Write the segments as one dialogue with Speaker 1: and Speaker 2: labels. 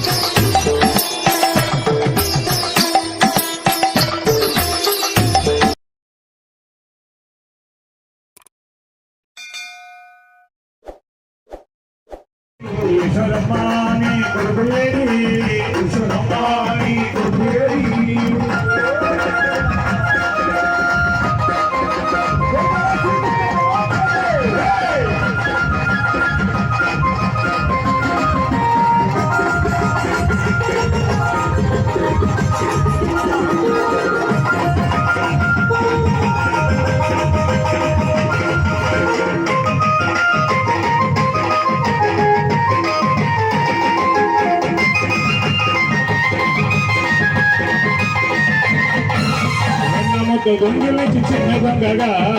Speaker 1: Thank you. వెన్నముక్క చిన్న గొంగగా.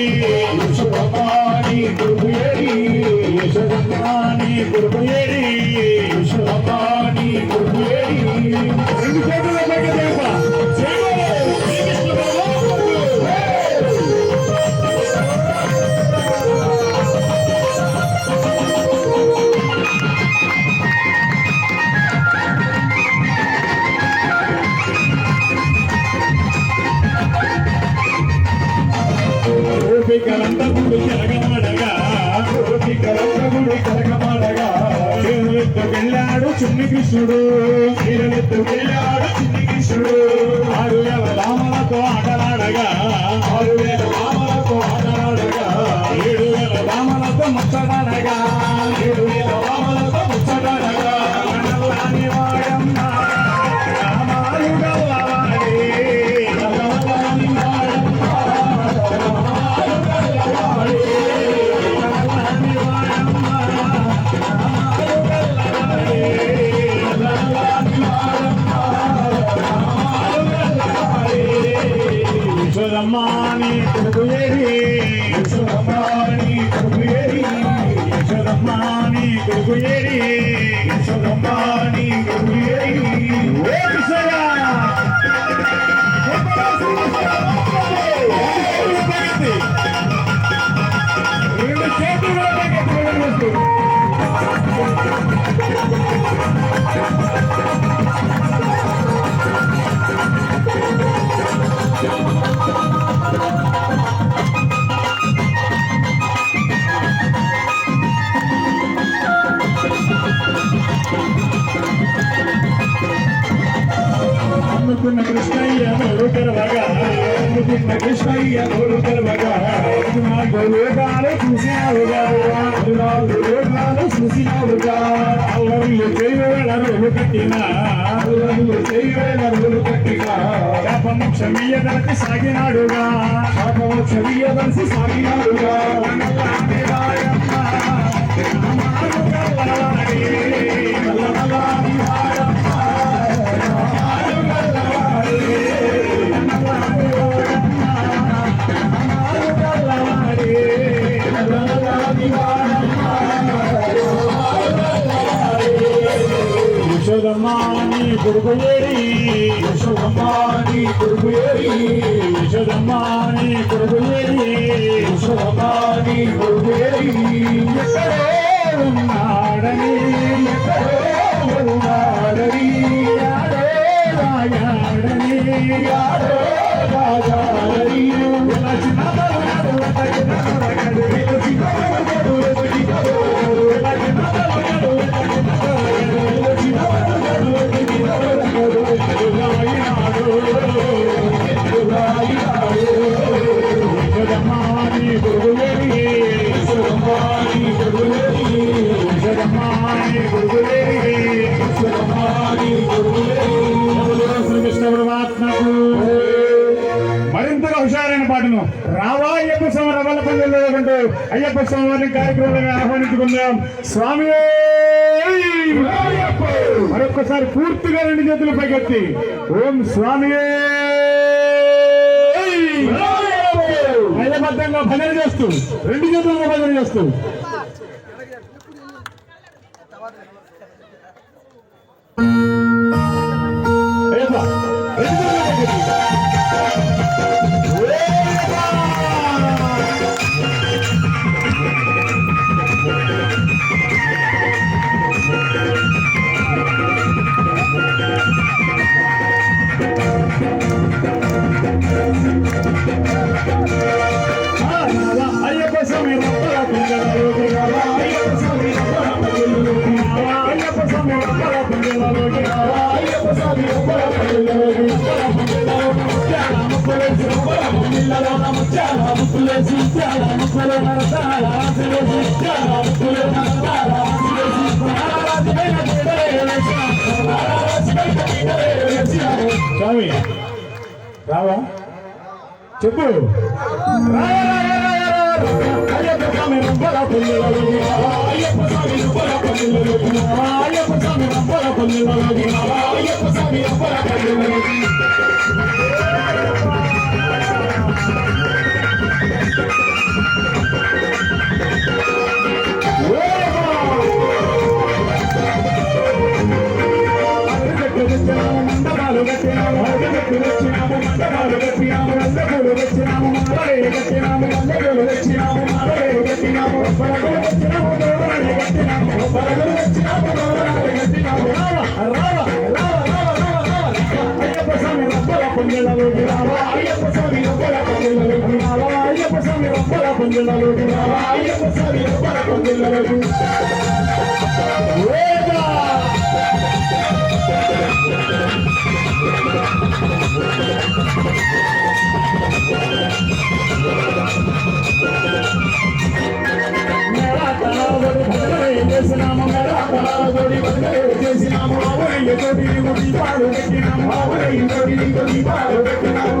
Speaker 1: ఏరి యశోదమ్మాని కొడుకు ఏరి యశోదమ్మాని కొడుకు చిన్ని కృష్ణుడు. వెళ్ళాడు చిన్ని కృష్ణుడు. ఆరు వేల రామలతో ఆటలాడగా. ఆరు వేల రామలతో ఆటలాడగా. ఏడు వేల రామలతో ముచ్చటాడగా. ఏడు వేల యశోదమ్మాని కొడుకు ఏరి యశోదమ్మాని కొడుకు ఏరి యశోదమ్మాని కొడుకు ఏరి యశోదమ్మాని కొడుకు ఏరి ఓ విషయా రెండు చేతులు పైకెత్తుకోవడం అమ్ముకున్న శాపము క్షమీయదలకి సాగినాడుగా. శాపము క్షమీయదలసి సాగినాడుగా. నల్లాని వాడమ్మ, యశోదమ్మాని కొడుకు ఏరి యశోదమ్మాని కొడుకు ఏరి యశోదమ్మాని కొడుకు ఏరి యశోదమ్మాని కొడుకు ఏరి ఎక్కడో ఉన్నాడని ఎక్కడో ఉన్నాడని యాడో రాయాడని యాడో రాజాడని ఎలా అయ్యప్ప స్వామి వారిని కార్యక్రమంలో ఆహ్వానించుకుందాం. స్వామి మరొక్కసారి పూర్తిగా రెండు చేతులు పైకెత్తి. ఓం స్వామి లయబద్ధంగా భజన చేస్తూ రెండు చేతులుగా భజన చేస్తూ. Thank you. స్వామి రావా? చెప్పు. అయ్యప్ప స్వామి అయ్యప్ప స్వామి అయ్యప్ప స్వామి అయ్యప్ప స్వామి రంపల పిల్లలు పిల్లలు చేసినాము మేడాపరాలతోటి వందలు చేసినాము పెట్టినాము అవరెంగ తోటి నీకు పెట్టినాము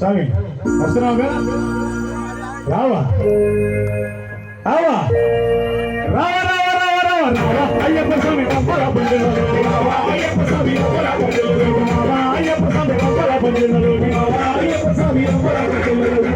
Speaker 2: சாமி
Speaker 3: வசனாங்க ராவா ராவா ராவா
Speaker 2: ராவா ராவா ராவா ராவா ஐயப்ப சாமி பப்பரா பண்ணு ராவா ஐயப்ப சாமி
Speaker 3: பப்பரா பண்ணு ராவா ஐயப்ப சாமி
Speaker 2: பப்பரா பண்ணு ராவா ஐயப்ப சாமி பப்பரா பண்ணு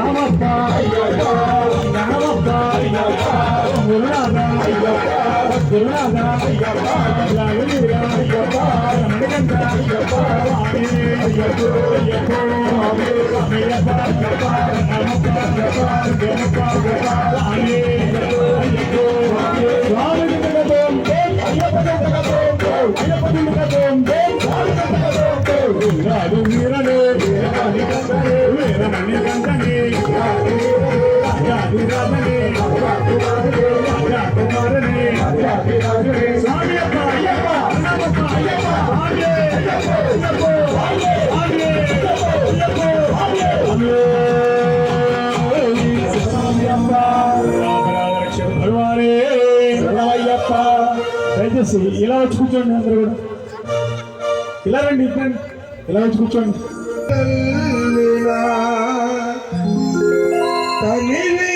Speaker 2: வீரனே Veeramani கண்டனே You love to put your hand over.
Speaker 3: You love to put your
Speaker 2: hand over. Tamil.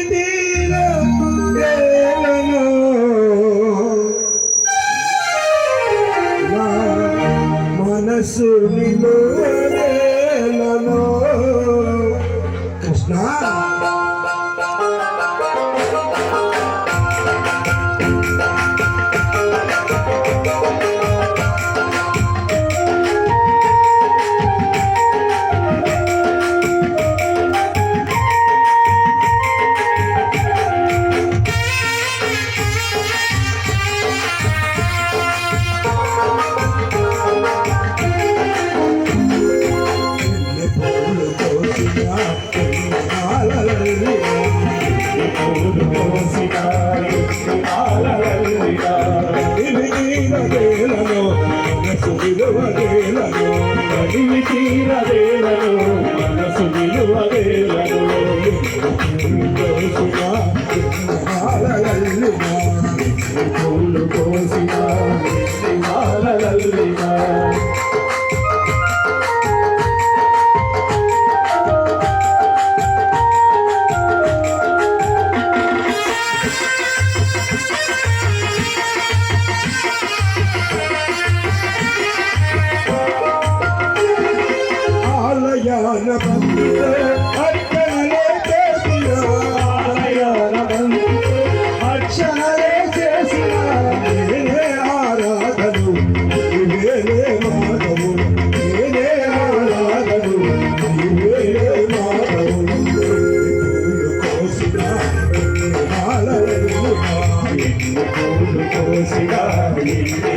Speaker 2: ಗೋಸಿಗಾಯಿ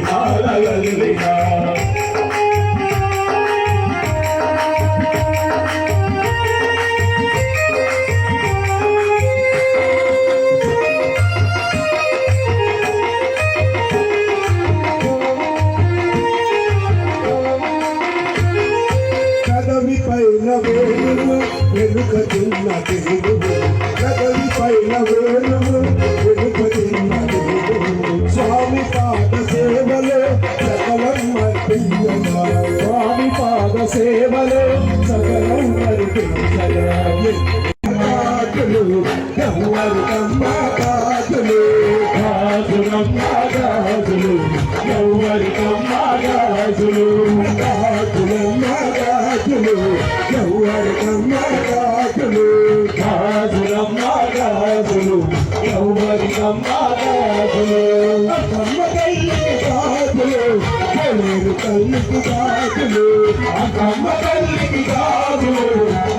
Speaker 3: Gajulamma ఎవరితో ఎవ్వరికమ్మ గాజులు
Speaker 2: కాకులమ్మ ఎవరితో ఎవరు కమ్మ కాకులు
Speaker 3: ఎవరితో గాజులు ఎవ్వరికమ్మ గాజులు
Speaker 2: కమ్మ తల్లికి కాకులు ఎవరు తల్లికి
Speaker 3: గాజులు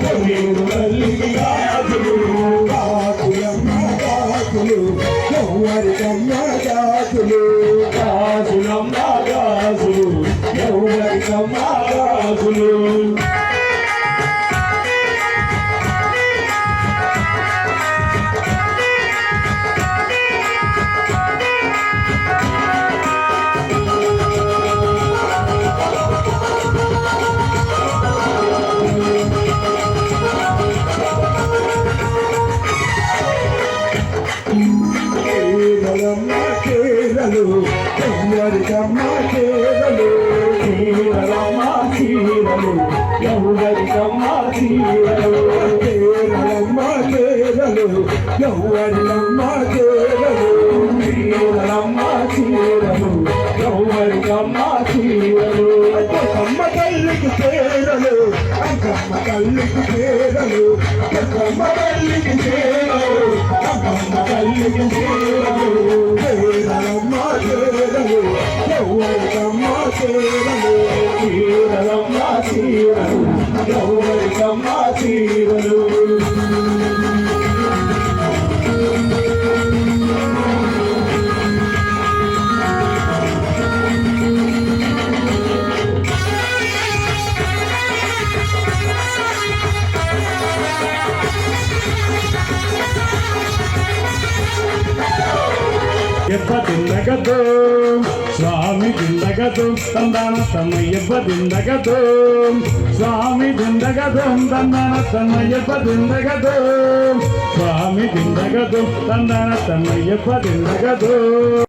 Speaker 3: తల్లికి గాజులు
Speaker 2: ఎవరి కమ్మ కేరలు
Speaker 3: చీరలమ్మ చీరలు ఎవ్వరికమ్మ చీరలు
Speaker 2: కేరళమ్మ కేరలు ఎవరినమ్మ కేరలు
Speaker 3: చీరలమ్మ చీరలు ఎవ్వరికమ్మ చీరలు
Speaker 2: కమ్మ తల్లికి కేరలు అంకమ్మ తల్లికి కేరలు
Speaker 3: అక్కమ్మ తల్లికి చీరలు అక్కమ్మ తల్లికి చీరలు
Speaker 2: కేరళమ్మ కేరలు ఎవరికమ్మ కేరలు
Speaker 3: చీరలమ్మ చీరలు ఎవ్వరికమ్మ చీరలు దిందగదు స్వామి దిందగదు తందన సమయ దిందగదు స్వామి దిందగదు తందన సమయ దిందగదు స్వామి దిందగదు తందన సమయ దిందగదు